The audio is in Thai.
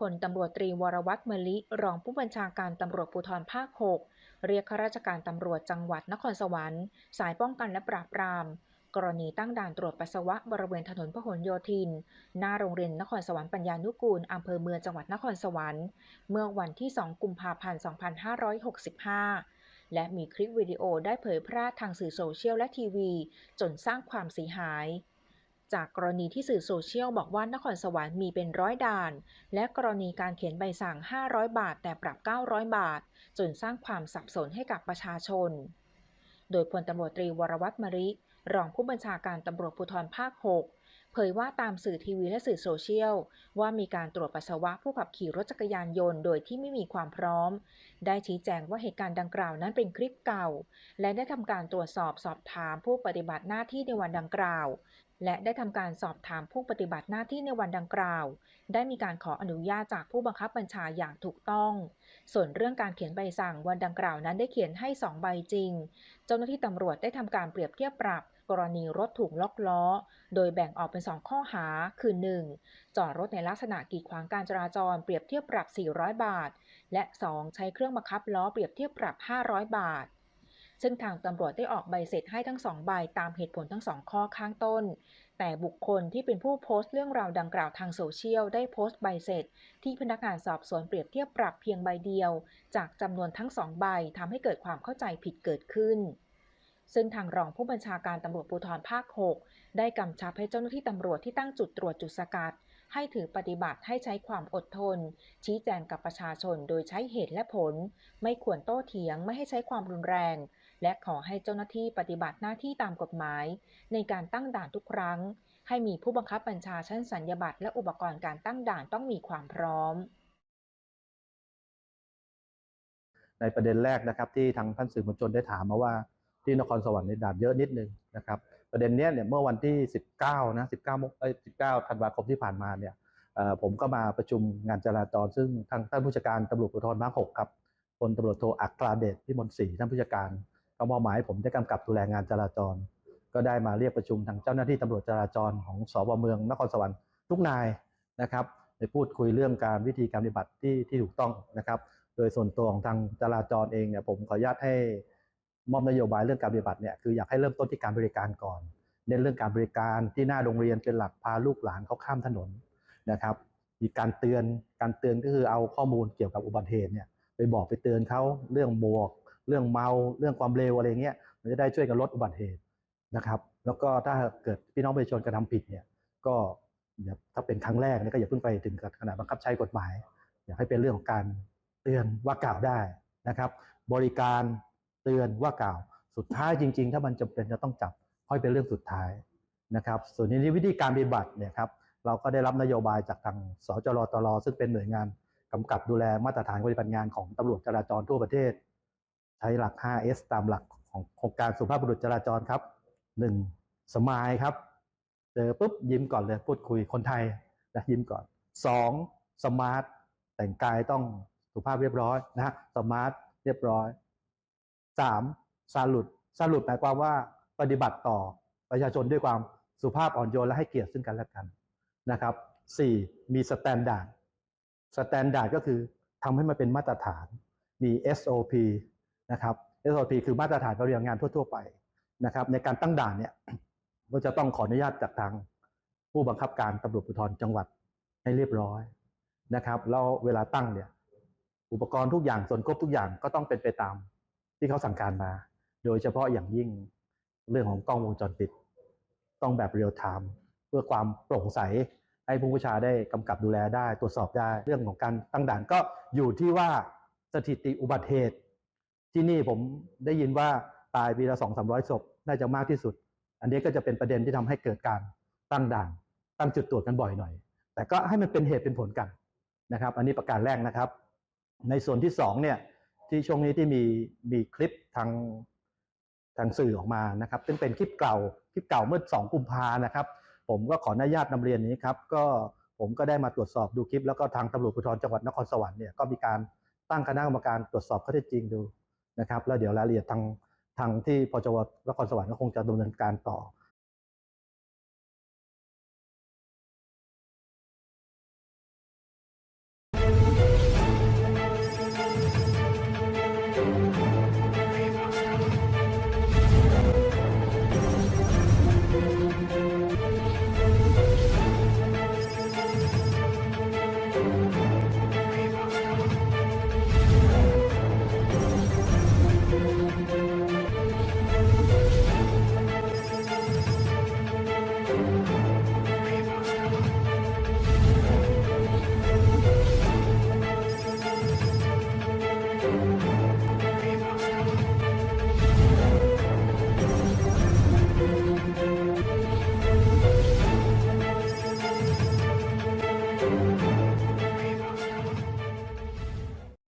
พลตำรวจตรีวรวัตรมลิรองผู้บัญชาการตำรวจภูธรภาค 6 เรียกข้าราชการตำรวจจังหวัดนครสวรรค์ สายป้องกันและปราบปราม กรณีตั้งด่านตรวจปัสสาวะบริเวณถนนพหลโยธิน หน้าโรงเรียนนครสวรรค์ปัญญานุกูลอำเภอเมืองจังหวัดนครสวรรค์ เมื่อวันที่ 2 กุมภาพันธ์ 2565และมีคลิปวิดีโอได้เผยแพร่ทางสื่อโซเชียลและทีวี จนสร้างความเสียหาย จากกรณีที่สื่อโซเชียลบอกว่านครสวรรค์มีเป็นร้อยด่าน และกรณีการเขียนใบสั่ง 500 บาท แต่ปรับ 900 บาท จนสร้างความสับสนให้กับประชาชน โดยพลตำรวจตรีวรวัตรมริ รองผู้บัญชาการตำรวจภูธรภาค 6 เผยว่าตามสื่อทีวีและสื่อโซเชียล ว่ามีการตรวจปัสสาวะผู้ขับขี่รถจักรยานยนต์โดยที่ไม่มีความพร้อม ได้ชี้แจงว่าเหตุการณ์ดังกล่าวนั้นเป็นคลิปเก่า และได้ทำการตรวจสอบสอบถามผู้ปฏิบัติหน้าที่ในวันดังกล่าว และได้ทำการสอบถามผู้ปฏิบัติหน้าที่ในวันดังกล่าว ได้มีการขออนุญาตจากผู้บังคับบัญชาอย่างถูกต้อง ส่วนเรื่องการเขียนใบสั่งวันดังกล่าวนั้นได้เขียนให้ 2 ใบจริง เจ้าหน้าที่ตำรวจได้ทำการเปรียบเทียบปรับ กรณีรถถูกล็อกล้อ โดยแบ่งออกเป็น 2 ข้อหา คือ 1. จอดรถในลักษณะกีดขวางการจราจรเปรียบเทียบปรับ 400 บาท และ 2. ใช้เครื่องบังคับล้อเปรียบเทียบปรับ 500 บาท ซึ่งทางตำรวจได้ออกใบเสร็จให้ทั้งสองใบตามเหตุผลทั้งสองข้อข้างต้น แต่บุคคลที่เป็นผู้โพสต์เรื่องราวดังกล่าวทางโซเชียลได้โพสต์ใบเสร็จ ที่พนักงานสอบสวนเปรียบเทียบปรับเพียงใบเดียว จากจำนวนทั้งสองใบทำให้เกิดความเข้าใจผิดเกิดขึ้น ซึ่งทางรองผู้บัญชาการตำรวจภูธรภาค 6 ได้กำชับให้เจ้าหน้าที่ตำรวจที่ตั้งจุดตรวจจุดสกัด ให้ถือปฏิบัติให้ใช้ความอดทน ชี้แจงกับประชาชนโดยใช้เหตุและผล ไม่ควรโต้เถียงไม่ให้ใช้ความรุนแรง และขอให้เจ้าหน้าที่ปฏิบัติหน้าที่ตามกฎหมาย ในการตั้งด่านทุกครั้ง ให้มีผู้บังคับบัญชาชั้นสัญญาบัตรและอุปกรณ์การตั้งด่านต้องมีความพร้อมในประเด็นแรกนะครับที่ทางท่านสื่อมวลชนได้ถามมาว่า ที่นครสวรรค์ในด่านเยอะนิดนึงนะครับ ประเด็นเนี้ยเนี่ยเมื่อวันที่ 19นะ19มกเอ้ย19ธันวาคมที่ผ่านมาเนี่ยผมก็มาประชุมงานจราจร ซึ่งทางท่านผู้จัดการตำรวจภูธรภาค6ครับพลตำรวจโทอัคราเดชพิมลศรีท่านผู้จัดการก็มอบหมายให้ผมได้กำกับดูแลงานจราจร ก็ได้มาเรียกประชุมทางเจ้าหน้าที่ตำรวจจราจรของสบเมืองนครสวรรค์ทุกนายนะครับไปพูดคุยเรื่องการวิธีการปฏิบัติที่ที่ถูกต้องนะครับ โดยส่วนตัวของทางจราจรเองเนี่ยผมขออนุญาตให้ มอบนโยบายเรื่องการปฏิบัติเนี่ยคืออยากให้เริ่มต้นที่การบริการก่อนเน้นเรื่องการบริการที่หน้าโรงเรียนเป็นหลักพาลูกหลานเขาข้ามถนนนะครับ มีการเตือนการเตือนก็คือเอาข้อมูลเกี่ยวกับอุบัติเหตุเนี่ยไปบอกไปเตือนเขาเรื่องหมวก เรื่องเมา เรื่องความเร็วอะไรเงี้ยมันจะได้ช่วยกันลดอุบัติเหตุนะครับ แล้วก็ถ้าเกิดพี่น้องประชาชนกระทำผิดเนี่ยก็อย่าถ้าเป็นครั้งแรกเนี่ยก็อย่าเพิ่งไปถึงกับขนาดบังคับใช้กฎหมาย อยากให้เป็นเรื่องของการเตือนว่ากล่าวได้นะครับ บริการ เตือนว่ากล่าวสุดท้ายจริง ๆ ถ้ามันจำเป็นจะต้องจับค่อยเป็นเรื่องสุดท้ายนะครับ ส่วนในวิธีการปฏิบัติเนี่ยครับเราก็ได้รับนโยบายจากทางสจรตรซึ่งเป็นหน่วยงานกำกับดูแลมาตรฐานปฏิบัติงานของตำรวจจราจรทั่วประเทศ ใช้หลัก 5S ตามหลักของโครงการสุภาพบุรุษจราจรครับ 1. สมายครับเจอปุ๊บยิ้มก่อนเลยพูดคุยคนไทยนะยิ้มก่อน 2. สมาร์ทแต่งกายต้องสุภาพเรียบร้อยนะฮะสมาร์ทเรียบร้อย 3. ซาลุดซาลุดหมายความว่าปฏิบัติต่อประชาชนด้วยความสุภาพอ่อนโยนและให้เกียรติซึ่งกันและกันนะครับ 4. มีสแตนดาร์ดสแตนดาร์ดก็คือทำให้มันเป็นมาตรฐาน มี SOP นะครับ SOP คือมาตรฐานการเรียนงานทั่ว ๆ ไปนะครับ ในการตั้งด่านเนี่ยก็จะต้องขออนุญาตจากทางผู้บังคับการตำรวจภูธรจังหวัดให้เรียบร้อยนะครับแล้วเวลาตั้งเนี่ย อุปกรณ์ทุกอย่างส่วนครบทุกอย่างก็ต้องเป็นไปตาม ที่เขาสั่งการมา โดยเฉพาะอย่างยิ่งเรื่องของกล้องวงจรปิด ต้องแบบเรียลไทม์เพื่อความโปร่งใส ให้ผู้ประชาได้กำกับดูแลได้ ตรวจสอบได้เรื่องของการตั้งด่านก็อยู่ที่ว่าสถิติอุบัติเหตุ ที่นี่ผมได้ยินว่าตายปีละสองสามร้อยศพน่าจะมากที่สุด อันนี้ก็จะเป็นประเด็นที่ทำให้เกิดการตั้งด่าน ตั้งจุดตรวจกันบ่อยหน่อย แต่ก็ให้มันเป็นเหตุเป็นผลกันนะครับ อันนี้ประการแรกนะครับ ในส่วนที่สองเนี่ย ที่ช่วงนี้ที่มีมีคลิปทางทางสื่อออกมานะครับซึ่งเป็นคลิปเก่าคลิปเก่าเมื่อสองกุมภานะครับ ผมก็ขออนุญาตนำเรียนนี้ครับ ก็ผมก็ได้มาตรวจสอบดูคลิป แล้วก็ทางตำรวจภูธรจังหวัดนครสวรรค์เนี่ยก็มีการตั้งคณะกรรมการตรวจสอบข้อเท็จจริงดูนะครับ แล้วเดี๋ยวรายละเอียดทางทางที่พจวนครสวรรค์ก็คงจะดำเนินการต่อ